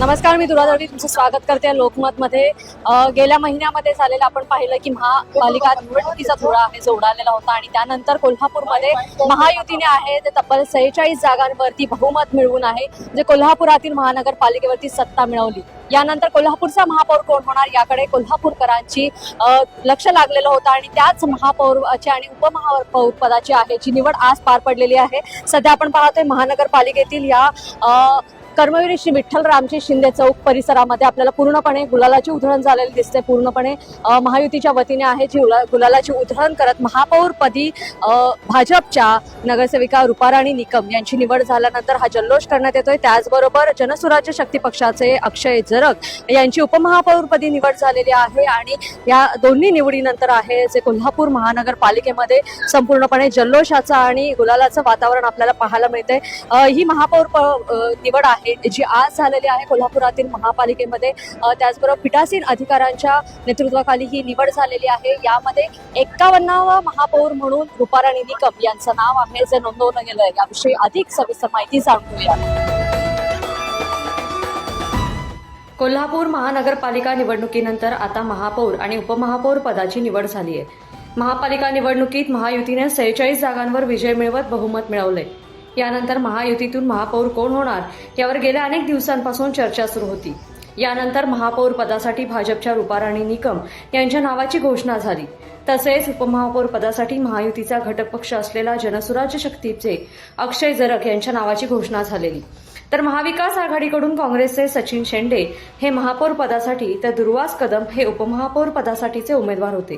नमस्कार मी दुरादरडी तुमचं स्वागत करते लोकमतमध्ये. गेल्या महिन्यामध्ये झालेलं आपण पाहिलं की महापालिका निवडणुकीचा थोडा आहे जो उडालेला होता आणि त्यानंतर कोल्हापूरमध्ये महायुतीने आहे ते तब्बल सेहेचाळीस जागांवरती बहुमत मिळवून आहे जे कोल्हापुरातील महानगरपालिकेवरती सत्ता मिळवली. यानंतर कोल्हापूरचा महापौर कोण होणार? याकडे कोल्हापूरकरांची लक्ष लागलेलं होतं आणि त्याच महापौरची आणि उपमहापौर पदाची आहे जी निवड आज पार पडलेली आहे. सध्या आपण पाहतोय महानगरपालिकेतील या कर्मवीर श्री विठ्ठल रामजी शिंदे चौक परिसरामध्ये आपल्याला पूर्णपणे गुलालाची उधळण झालेली दिसते. पूर्णपणे महायुतीच्या वतीने आहे जी गुलालाची उधळण करत महापौरपदी भाजपच्या नगरसेविका रुपाराणी निकम यांची निवड झाल्यानंतर हा जल्लोष करण्यात येतोय. त्याचबरोबर जनसुराज्य शक्ती पक्षाचे अक्षय जरग यांची उपमहापौरपदी निवड झालेली आहे आणि या दोन्ही निवडीनंतर आहे जे कोल्हापूर महानगरपालिकेमध्ये संपूर्णपणे जल्लोषाचं आणि गुलालाचं वातावरण आपल्याला पाहायला मिळतंय. ही महापौर प- निवड आहे. जी आज झालेली आहे कोल्हापुरातील महापालिकेमध्ये. त्याचबरोबर पिठासीन अधिकाऱ्यांच्या नेतृत्वाखाली ही निवड झालेली आहे. यामध्ये एक्कावन्नावा महापौर म्हणून रुपाराणी निकम यांचं नाव आहे जे नोंदवलं गेलं आहे याविषयी अधिक सविस्तर माहिती जाणून घेऊया. कोल्हापूर महानगरपालिका निवडणुकीनंतर आता महापौर आणि उपमहापौर पदाची निवड झाली आहे. महापालिका निवडणुकीत महायुतीने सेहेचाळीस जागांवर विजय मिळवत बहुमत मिळवले यानंतर महायुतीतून महापौर कोण होणार? यावर गेल्या अनेक दिवसांपासून चर्चा सुरू होती. यानंतर महापौर पदासाठी भाजपच्या रुपाराणी निकम यांच्या नावाची घोषणा झाली. तसेच उपमहापौर पदासाठी महायुतीचा घटक पक्ष असलेला जनसुराज्य शक्तीचे अक्षय जरक यांच्या नावाची घोषणा झालेली. तर महाविकास आघाडीकडून काँग्रेसचे सचिन शेंडे हे महापौर पदासाठी तर दुर्वास कदम हे उपमहापौर पदासाठीचे उमेदवार होते.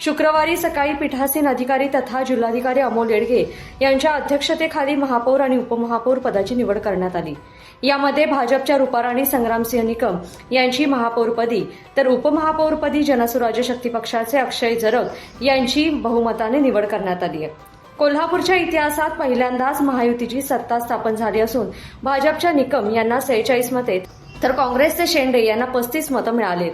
शुक्रवारी सकाळी पीठासीन अधिकारी तथा जिल्हाधिकारी अमोल येडगे यांच्या अध्यक्षतेखाली महापौर आणि उपमहापौर पदाची निवड करण्यात आली. यामध्ये भाजपच्या रुपाराणी संग्रामसिंह निकम यांची महापौरपदी तर उपमहापौरपदी जनसुराज्य शक्ती पक्षाचे अक्षय जरग यांची बहुमताने निवड करण्यात आली आहे. कोल्हापूरच्या इतिहासात पहिल्यांदाच महायुतीची सत्ता स्थापन झाली असून भाजपच्या निकम यांना सेहेचाळीस मते तर काँग्रेसचे शेंडे यांना पस्तीस मतं मिळालेत.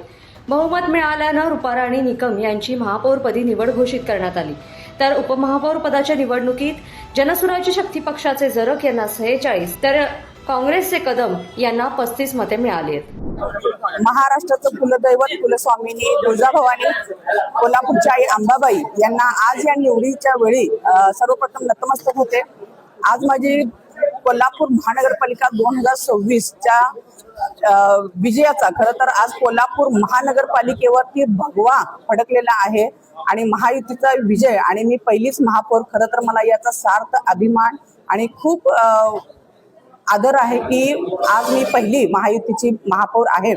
बहुमत मिळाल्यानं रुपाराणी निकम यांची महापौरपदी निवड घोषित करण्यात आली. तर उपमहापौर पदाच्या निवडणुकीत जनसुराज्य शक्ती पक्षाचे जरक यांना सेहेचाळीस तर काँग्रेसचे कदम यांना पस्तीस मते मिळाली आहेत. महाराष्ट्राचं कुलदैवत कुलस्वामिनी तुळजाभवानी कोल्हापूरच्या आई अंबाबाई यांना आज या निवडीच्या वेळी सर्वप्रथम नतमस्तक होते. आज माझी कोल्हापूर महानगरपालिका दोन हजार सव्वीसच्या विजयाचा खर तर आज कोल्हापूर महानगरपालिकेवरती भगवा फडकलेला आहे आणि महायुतीचा विजय आणि मी पहिलीच महापौर खरं तर मला याचा सार्थ अभिमान आणि खूप आदर आहे की आज मी पहिली महायुतीची महापौर आहे.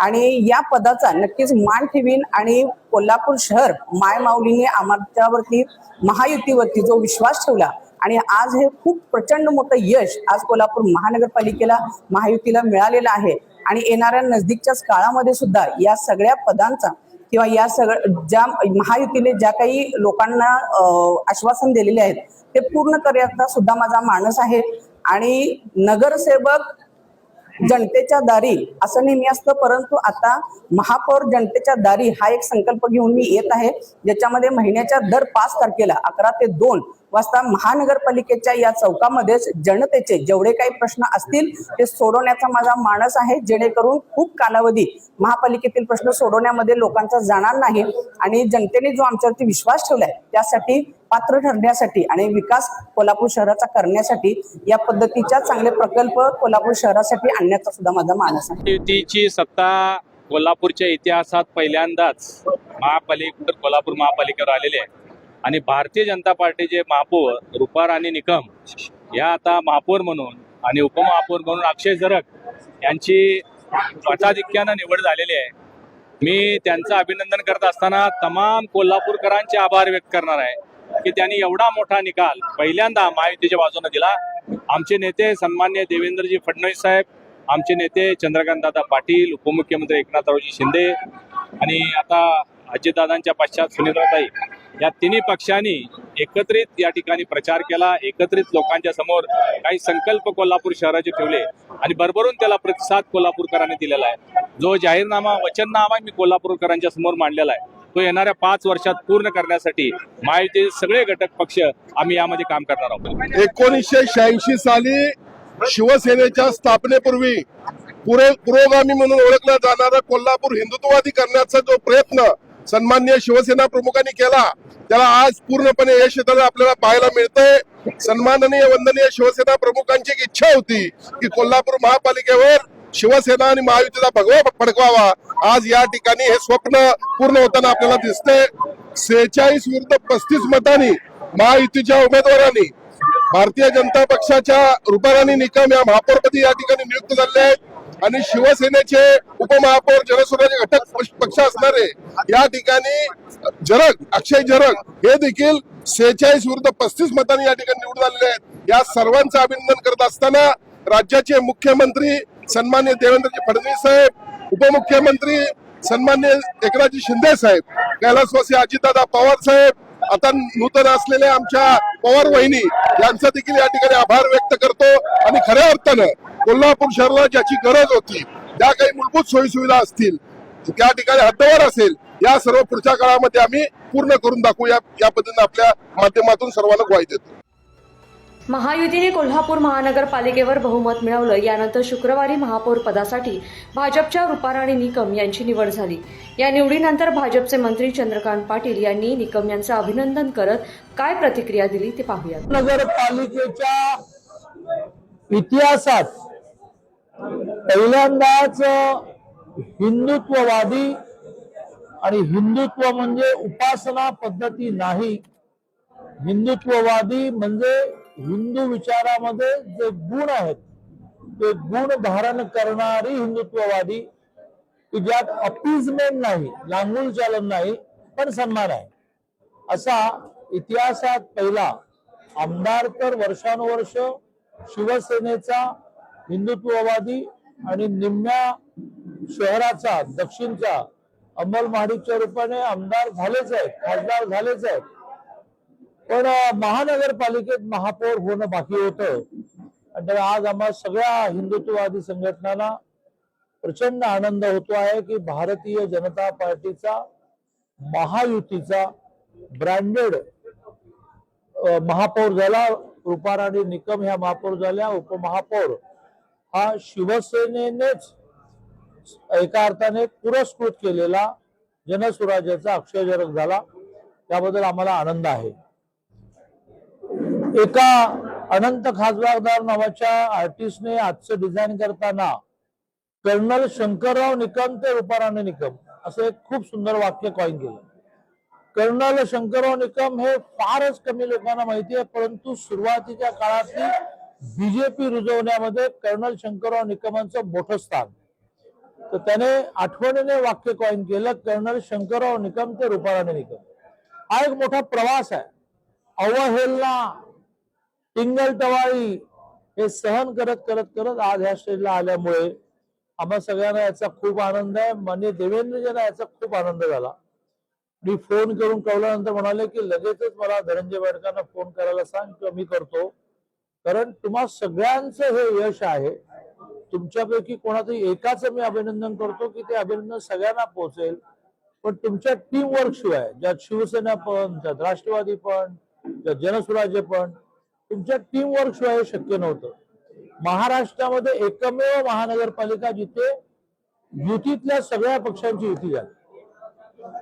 आणि या पदाचा नक्कीच मान ठेवीन आणि कोल्हापूर शहर मायमाऊलीने आमच्यावरती महायुतीवरती जो विश्वास ठेवला आणि आज हे खूप प्रचंड मोठं यश आज कोल्हापूर महानगरपालिकेला महायुतीला मिळालेलं आहे. आणि येणाऱ्या नजदीकच्याच काळामध्ये सुद्धा या सगळ्या पदांचा किंवा या सगळ्या ज्या महायुतीने ज्या काही लोकांना आश्वासन दिलेले आहेत ते पूर्ण करण्याचा सुद्धा माझा मानस आहे. आणि नगरसेवक जनतेच्या दारी असं नेहमी असतं परंतु आता महापौर जनतेच्या दारी हा एक संकल्प घेऊन मी येत आहे. ज्याच्यामध्ये महिन्याच्या दर पाच तारखेला अकरा ते दोन वाजता महानगरपालिकेच्या या चौकामध्येच जनतेचे जेवढे काही प्रश्न असतील ते सोडवण्याचा माझा मानस आहे. जेणेकरून खूप कालावधी महापालिकेतील प्रश्न सोडवण्यामध्ये लोकांचा जाणार नाही आणि जनतेने जो आमच्यावरती विश्वास ठेवलाय त्यासाठी पात्र ठरण्यासाठी आणि विकास कोल्हापूर शहराचा करण्यासाठी या पद्धतीच्या चांगले प्रकल्प कोल्हापूर शहरासाठी आणण्याचा सुद्धा माझा मानस आहे. युतीची सत्ता कोल्हापूरच्या इतिहासात पहिल्यांदाच महापालिका कोल्हापूर महापालिकेवर आलेले आहे. आणि भारतीय जनता पार्टीचे महापौर रुपाराणी निकम या आता महापौर म्हणून आणि उपमहापौर म्हणून अक्षय जरक यांची मताधिक्यानं निवड झालेली आहे. मी त्यांचं अभिनंदन करत असताना तमाम कोल्हापूरकरांचे आभार व्यक्त करणार आहे की त्यांनी एवढा मोठा निकाल पहिल्यांदा महायुतीच्या बाजूने दिला. आमचे नेते सन्मान्य देवेंद्रजी फडणवीस साहेब आमचे नेते चंद्रकांतदादा पाटील उपमुख्यमंत्री एकनाथरावजी शिंदे आणि आता अजितदादांच्या पश्चात सुनीलताई या तिन्ही पक्षांनी एकत्रित या ठिकाणी प्रचार केला एकत्रित लोकांच्या समोर काही संकल्प कोल्हापूर शहराचे ठेवले आणि भरभरून त्याला प्रतिसाद कोल्हापूरकरांनी दिलेला आहे. जो जाहीरनामा वचननामा मी कोल्हापूरकरांच्या समोर मांडलेला आहे. तो येणाऱ्या पाच वर्षात पूर्ण करण्यासाठी महायुतीचे सगळे घटक पक्ष आम्ही यामध्ये काम करणार आहोत. एकोणीसशे शहाऐंशी साली शिवसेनेच्या स्थापनेपूर्वी पुरे पुरोगामी म्हणून ओळखला जाणारा कोल्हापूर हिंदुत्ववादी करण्याचा जो प्रयत्न सन्मान्य शिवसेना प्रमुखांनी केला. त्याला आज पूर्णपणे यश येताना आपल्याला पाहायला मिळतंय. सन्माननीय वंदनीय शिवसेना प्रमुखांची एक इच्छा होती की कोल्हापूर महापालिकेवर शिवसेना आणि महायुतीचा भगवा फडकवावा. आज या ठिकाणी हे स्वप्न पूर्ण होताना आपल्याला दिसतंय. सेहेचाळीस विरुद्ध पस्तीस मतांनी महायुतीच्या उमेदवारांनी भारतीय जनता पक्षाच्या रुपाराणी निकम या महापौरपदी या ठिकाणी नियुक्त झाले आहेत. आणि शिवसेनेचे उपमहापौर जनसुराज घटक पक्ष- पक्ष असणारे या ठिकाणी जरग अक्षय जरग हे देखील सेहेचाळीस विरुद्ध पस्तीस मतांनी या ठिकाणी निवडून आलेले आहेत. या सर्वांचं अभिनंदन करत असताना राज्याचे मुख्यमंत्री सन्मान्य देवेंद्रजी फडणवीस साहेब उपमुख्यमंत्री सन्मान्य एकनाथजी शिंदे साहेब कैलासवासी अजितदादा पवार साहेब आता नूतन असलेल्या आमच्या पवार वहिनी यांचा देखील या ठिकाणी आभार व्यक्त करतो. आणि खऱ्या अर्थानं कोल्हापूर शहराला ज्याची गरज होती त्या काही मूलभूत सोयी सुविधा असतील त्या ठिकाणी हद्दवर असेल या सर्व पुढच्या काळामध्ये आम्ही पूर्ण करून दाखवू. या या पद्धतीने आपल्या माध्यमातून सर्वांना ग्वाही देतो. महायुतीने कोल्हापूर महानगरपालिकेवर बहुमत मिळवलं. यानंतर शुक्रवारी महापौर पदासाठी भाजपच्या रुपाराणी निकम यांची निवड झाली. या निवडीनंतर भाजपचे मंत्री चंद्रकांत पाटील यांनी निकम यांचं अभिनंदन करत काय प्रतिक्रिया दिली ते पाहूया नगरपालिकेच्या इतिहासात पहिल्यांदाच हिंदुत्ववादी आणि हिंदुत्व म्हणजे उपासना पद्धती नाही. हिंदुत्ववादी म्हणजे हिंदू विचारामध्ये जे गुण आहेत ते गुण धारण करणारी हिंदुत्ववादी की ज्यात अपीजमेंट नाही लांगूल चालन नाही पण सन्मान आहे. असा इतिहासात पहिला आमदार तर वर्षानुवर्ष शिवसेनेचा हिंदुत्ववादी आणि निम्म्या शहराचा दक्षिणचा अंमल महाडिकच्या रूपाने आमदार झालेच आहेत खासदार झालेच आहेत. पण महानगरपालिकेत महापौर होणं बाकी होतं. आणि त्यामुळे आज आम्हा सगळ्या हिंदुत्ववादी संघटनांना प्रचंड आनंद होतो आहे की भारतीय जनता पार्टीचा महायुतीचा ब्रँडेड महापौर झाला. रुपाराणी निकम ह्या महापौर झाल्या. उपमहापौर हा शिवसेनेनेच एका अर्थाने पुरस्कृत केलेला जनसुराज्याचा अक्षयजनक झाला. त्याबद्दल आम्हाला आनंद आहे. एका अनंत खासबागदार नावाच्या आर्टिस्टने आजचं डिझाईन करताना कर्नल शंकरराव निकम ते रुपाराणे निकम असं एक खूप सुंदर वाक्य कॉईन केलं. कर्नल शंकरराव निकम हे फारच कमी लोकांना माहिती आहे परंतु सुरुवातीच्या काळातली बीजेपी रुजवण्यामध्ये कर्नल शंकरराव निकमांचं मोठं स्थान. तर त्याने आठवणीने वाक्य कॉईन केलं कर्नल शंकरराव निकम ते रुपाराणे निकम. हा एक मोठा प्रवास आहे. अवहेलना टिंगल टवाळी हे सहन करत करत करत आज ह्या स्टेजला आल्यामुळे आम्हा सगळ्यांना याचा खूप आनंद आहे. मान्य देवेंद्रजींना याचा खूप आनंद झाला. मी फोन करून कळल्यानंतर म्हणाले की लगेचच मला धनंजय बैठकांना फोन करायला सांग किंवा मी करतो. कारण तुम्हा सगळ्यांचं हे यश आहे. तुमच्यापैकी कोणातरी एकाच मी अभिनंदन करतो की ते अभिनंदन सगळ्यांना पोहोचेल. पण तुमच्या टीम वर्क शिवाय ज्यात शिवसेना पण ज्यात राष्ट्रवादी पण ज्यात जनसुराज्य पण तुमच्या टीम वर्क शिवाय हे शक्य नव्हतं. महाराष्ट्रामध्ये एकमेव महानगरपालिका जिथे युतीतल्या सगळ्या पक्षांची युती झाली.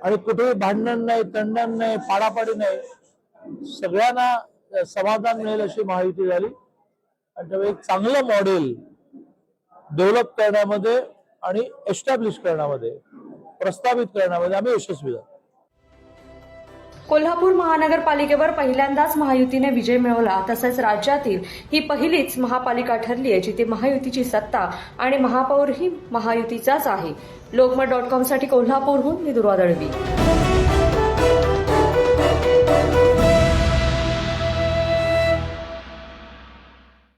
आणि कुठेही भांडण नाही तंडण नाही पाडापाडी नाही सगळ्यांना समाधान मिळेल अशी महायुती झाली. आणि त्यामुळे एक चांगलं मॉडेल डेव्हलप करण्यामध्ये आणि एस्टॅब्लिश करण्यामध्ये प्रस्तावित करण्यामध्ये आम्ही यशस्वी झालो. कोल्हापूर महानगरपालिकेवर पहिल्यांदाच महायुतीने विजय मिळवला. तसंच राज्यातील ही पहिलीच महापालिका ठरली आहे जिथे महायुतीची सत्ता आणि महापौरही महायुतीचाच आहे. लोकमत डॉट कॉमसाठी कोल्हापूरहून मी दुर्वा दळवी.